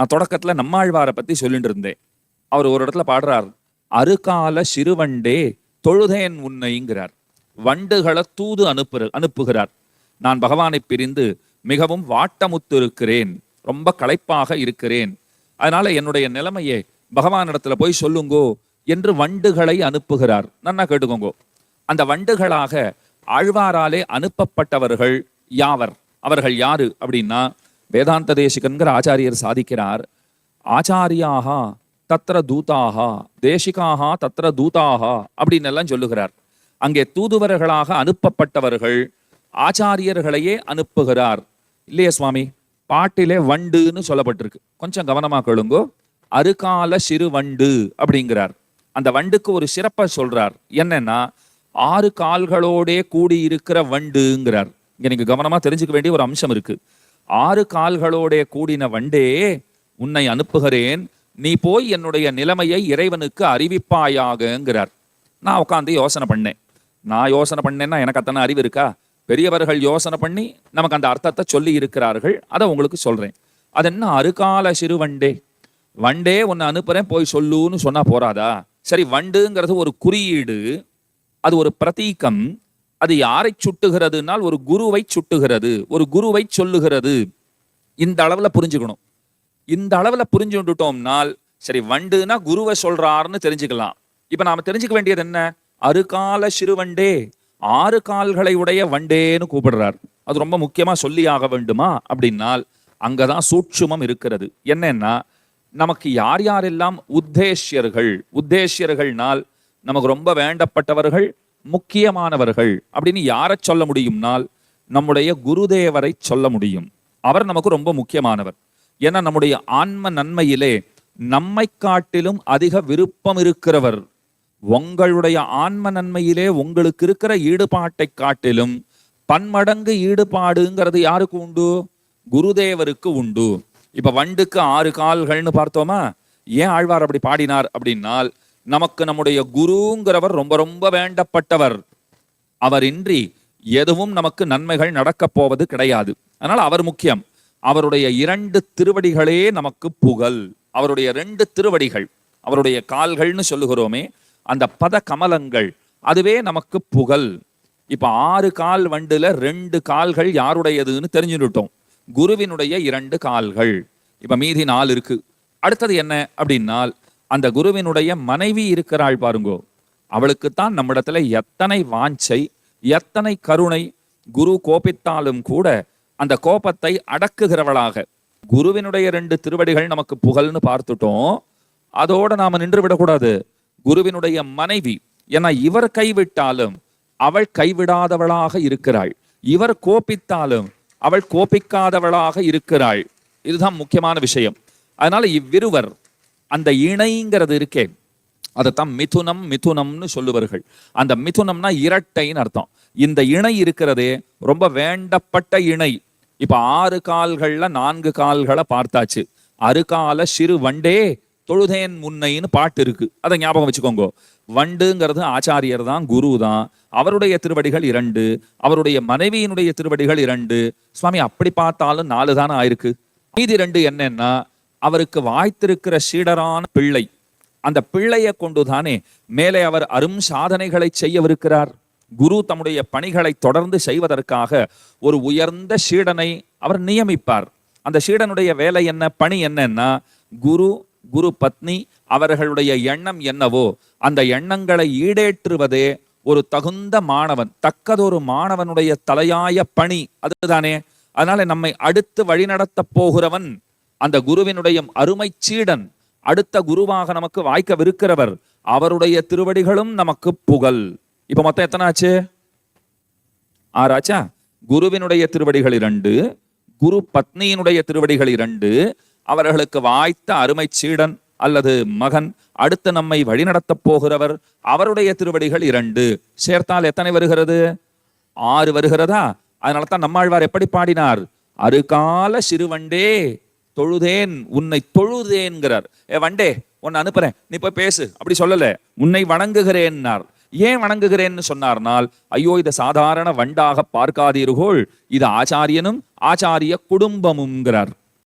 நான் தொடக்கத்துல நம்மாழ்வாரை பத்தி சொல்லிட்டு இருந்தேன். அவர் ஒரு இடத்துல பாடுறார் அருகால சிறுவண்டே தொழுதேன் உன்னைங்கிறார். வண்டுகளை தூது அனுப்புற அனுப்புகிறார். நான் பகவானை பிரிந்து மிகவும் வாட்டமுத்து இருக்கிறேன் ரொம்ப களைப்பாக இருக்கிறேன். அதனால என்னுடைய நிலைமையை பகவானிடத்துல போய் சொல்லுங்கோ என்று வண்டுகளை அனுப்புகிறார். நன்னா கேட்டுக்கோங்கோ. அந்த வண்டுகளாக ஆழ்வாராலே அனுப்பப்பட்டவர்கள் யாவர்? அவர்கள் யாரு அப்படின்னா வேதாந்த தேசிகன்கிற ஆச்சாரியர் சாதிக்கிறார். ஆச்சாரியாக தத்ர தூதாக தேசிகாக தத்ர தூதாக அப்படின்னு எல்லாம் சொல்லுகிறார். அங்கே தூதுவர்களாக அனுப்பப்பட்டவர்கள் ஆச்சாரியர்களையே அனுப்புகிறார். இல்லையே சுவாமி? பாட்டிலே வண்டுன்னு சொல்லப்பட்டிருக்கு. கொஞ்சம் கவனமா கேளுங்கோ. அருகால சிறு வண்டு அப்படிங்கிறார். அந்த வண்டுக்கு ஒரு சிறப்பை சொல்றார். என்னன்னா ஆறு கால்களோடே கூடி இருக்கிற வண்டுங்கிறார். இங்க நீங்க கவனமா தெரிஞ்சுக்க வேண்டிய ஒரு அம்சம் இருக்கு. ஆறு கால்களோடே கூடின வண்டே உன்னை அனுப்புகிறேன். நீ போய் என்னுடைய நிலைமையை இறைவனுக்கு அறிவிப்பாயாகங்கிறார். நான் உட்காந்து யோசனை பண்ணேன். நான் யோசனை பண்ணேன்னா எனக்கு அத்தனை அறிவு இருக்கா? பெரியவர்கள் யோசனை பண்ணி நமக்கு அந்த அர்த்தத்தை சொல்லி இருக்கிறார்கள். அதை உங்களுக்கு சொல்கிறேன் அது என்ன? அருகால சிறு வண்டே. வண்டே உன்னை அனுப்புறேன் போய் சொல்லுன்னு சொன்னால் போறாதா? சரி வண்டுங்கிறது ஒரு குறியீடு. அது ஒரு பிரதீக்கம் அது யாரை சுட்டுகிறதுனால் ஒரு குருவை சுட்டுகிறது ஒரு குருவை சொல்லுகிறது. இந்த அளவில் புரிஞ்சுக்கணும். இந்த அளவில் புரிஞ்சுட்டோம்னால் சரி வண்டுனா குருவை சொல்றாருன்னு தெரிஞ்சுக்கலாம். இப்போ நாம தெரிஞ்சுக்க வேண்டியது என்ன? அருகால சிறுவண்டே ஆறு கால்களை உடைய வண்டேன்னு கூப்பிடுறார். அது ரொம்ப முக்கியமா சொல்லி ஆக வேண்டுமா? அப்படின்னால் அங்கதான் சூட்சுமம் இருக்கிறது. என்னன்னா நமக்கு யார் யாரெல்லாம் உத்தேஷ்யர்கள் உத்தேஷ்யர்கள்னால் நமக்கு ரொம்ப வேண்டப்பட்டவர்கள் முக்கியமானவர்கள் அப்படின்னு யாரை சொல்ல முடியும்னால் நம்முடைய குருதேவரை சொல்ல முடியும். அவர் நமக்கு ரொம்ப முக்கியமானவர். ஏன்னா நம்முடைய ஆன்ம நன்மையிலே நம்மை காட்டிலும் அதிக விருப்பம் இருக்கிறவர். உங்களுடைய ஆன்ம நன்மையிலே உங்களுக்கு இருக்கிற ஈடுபாட்டை காட்டிலும் பன்மடங்கு ஈடுபாடுங்கிறது யாருக்கு உண்டு? குருதேவருக்கு உண்டு. இப்ப வண்டுக்கு ஆறு கால்கள்னு பார்த்தோமா? ஏன் ஆழ்வார் அப்படி பாடினார் அப்படின்னால் நமக்கு நம்முடைய குருங்கிறவர் ரொம்ப ரொம்ப வேண்டப்பட்டவர். அவர் இன்றி எதுவும் நமக்கு நன்மைகள் நடக்கப் போவது கிடையாது. அதனால் அவர் முக்கியம். அவருடைய இரண்டு திருவடிகளே நமக்கு புகழ். அவருடைய ரெண்டு திருவடிகள் அவருடைய கால்கள்னு சொல்லுகிறோமே அந்த பத கமலங்கள் அதுவே நமக்கு புகழ். இப்ப ஆறு கால் வண்டுல ரெண்டு கால்கள் யாருடையதுன்னு தெரிஞ்சுட்டோம் குருவினுடைய இரண்டு கால்கள். இப்ப மீதி நாலு இருக்கு. அடுத்தது என்ன அப்படின்னால் அந்த குருவினுடைய மனைவி இருக்கிறாள் பாருங்கோ. அவளுக்குத்தான் நம்மிடத்துல எத்தனை வாஞ்சை எத்தனை கருணை குரு கோபித்தாலும் கூட அந்த கோபத்தை அடக்குகிறவளாக. குருவினுடைய ரெண்டு திருவடிகள் நமக்கு புகழ்னு பார்த்துட்டோம். அதோட நாம நின்று விடக்கூடாது. குருவினுடைய மனைவி ஏன்னா இவர் கைவிட்டாலும் அவள் கைவிடாதவளாக இருக்கிறாள். இவர் கோபித்தாலும் அவள் கோபிக்காதவளாக இருக்கிறாள். இதுதான் முக்கியமான விஷயம். அதனால இவ்விருவர் அந்த இணைங்கிறது இருக்கே. அதைத்தான் மிதுனம் மிதுனம்னு சொல்லுவார்கள். அந்த மிதுனம்னா இரட்டைன்னு அர்த்தம். இந்த இணை இருக்கிறதே ரொம்ப வேண்டப்பட்ட இணை. இப்போ ஆறு கால்களில் நான்கு கால்களை பார்த்தாச்சு. அருகால சிறு வண்டே தொழுதேன் முன்னைன்னு பாட்டு இருக்கு. அதை ஞாபகம் வச்சுக்கோங்க. வண்டுங்கிறது ஆச்சாரியர் தான் குரு தான். அவருடைய திருவடிகள் இரண்டு. அவருடைய மனைவியினுடைய திருவடிகள் இரண்டு. சுவாமி அப்படி பார்த்தாலும் நாலு தானே ஆயிருக்கு? மீதி ரெண்டு என்னன்னா அவருக்கு வாய்த்திருக்கிற சீடரான பிள்ளை. அந்த பிள்ளையை கொண்டுதானே மேலே அவர் அரும் சாதனைகளை செய்யவிருக்கிறார். குரு தம்முடைய பணிகளை தொடர்ந்து செய்வதற்காக ஒரு உயர்ந்த சீடனை அவர் நியமிப்பார். அந்த சீடனுடைய வேலை என்ன? பணி என்னன்னா குரு குரு பத்னி அவர்களுடைய எண்ணம் என்னவோ அந்த எண்ணங்களை ஈடேற்றுவதே ஒரு தகுந்த மாணவன் தக்கதொரு மாணவனுடைய தலையாய பணி. அதுதானே. அதனால நம்மை அடுத்து வழிநடத்த போகிறவன் அந்த குருவினுடைய அருமை சீடன் அடுத்த குருவாக நமக்கு வாய்க்கவிருக்கிறவர் அவருடைய திருவடிகளும் நமக்கு புகழ். இப்ப மொத்தம் எத்தனை ஆச்சு ஆறாச்சா? குருவினுடைய திருவடிகள் இரண்டு குரு பத்னியினுடைய திருவடிகள் இரண்டு அவர்களுக்கு வாய்த்த அருமை சீடன் அல்லது மகன் அடுத்து நம்மை வழிநடத்தப் போகிறவர் அவருடைய திருவடிகள் இரண்டு. சேர்த்தால் எத்தனை வருகிறது? ஆறு வருகிறதா? அதனால தான் நம்மாழ்வார் எப்படி பாடினார்? அருகால சிறுவண்டே தொழுதேன் உன்னை தொழுதேன்கிறார். ஏ வண்டே உன்னை அனுப்புறேன். நீ போய் பேசு. அப்படி சொல்லல. உன்னை வணங்குகிறேன்னார். ஏன் வணங்குகிறேன்னு சொன்னார்னால் ஐயோ இதை சாதாரண வண்டாக பார்க்காதீர்கள். இது ஆச்சாரியனும் ஆச்சாரிய குடும்பமும்ங்கிறார்.